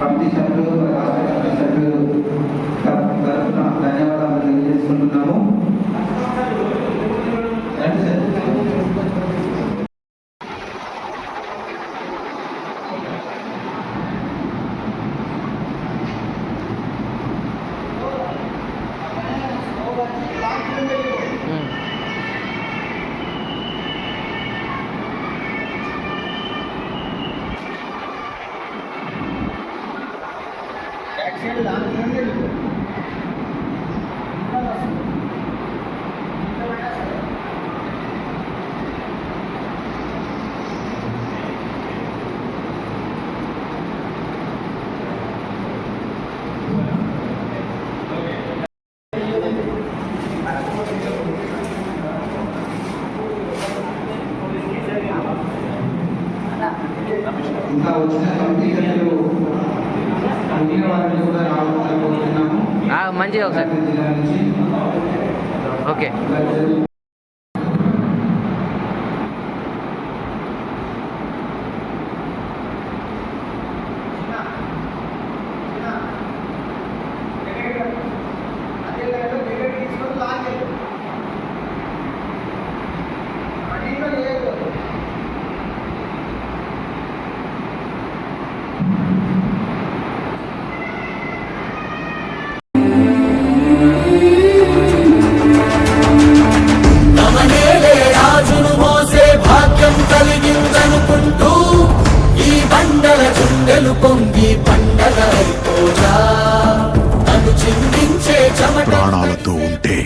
Committee సభ్యులు రాష్ట్ర committee సభ్యులు తరఫున ధన్యవాదాలు తెలియజేసుకుంటున్నాము. ఇంకా వచ్చిన సభ్యులు మిగిలిన వారిని కూడా రావాలని కోరుతున్నాము. మంచిగా ఒకసారి. ఓకే. పొంగి చిందించే చెమట ప్రాణాలతో ఉంటే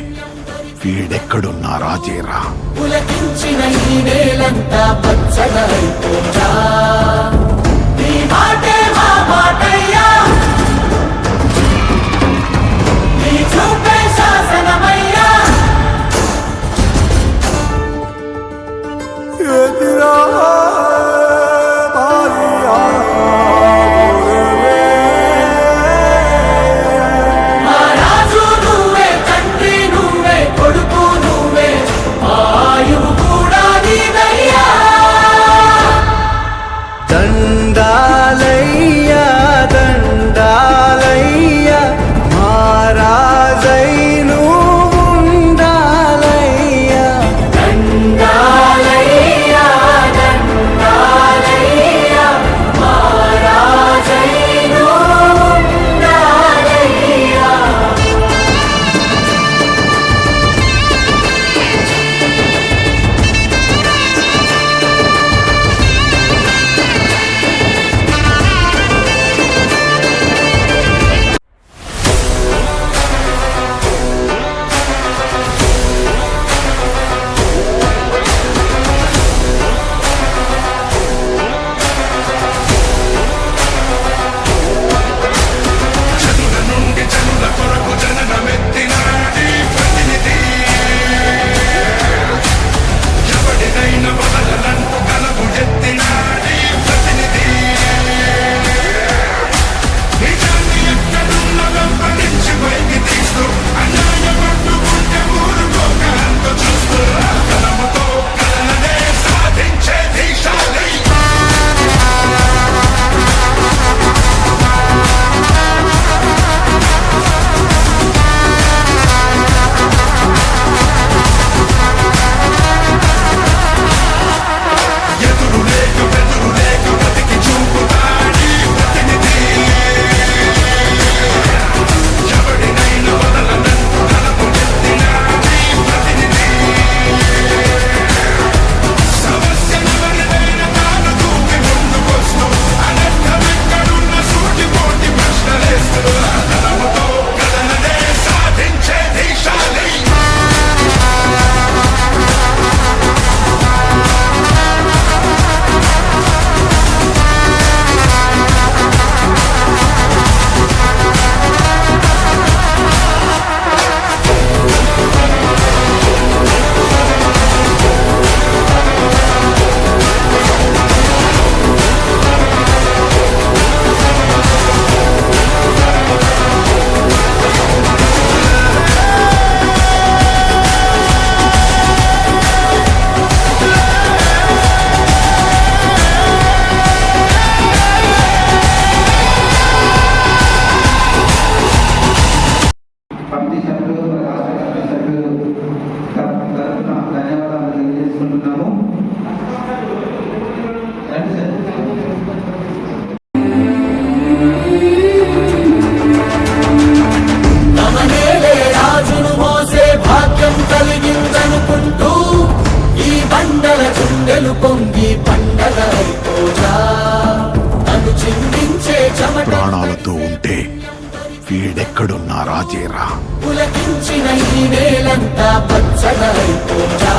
వీడెక్కడున్నా రాజేరా? పులకించిన ఈ నేలంతా పచ్చగా అయిపోగా నీ మాటే ప్రాణాలతో ఉంటే వీడెక్కడున్నా రాజేరా? పులకించిన ఈ నేలంతా పచ్చగా అయిపోయా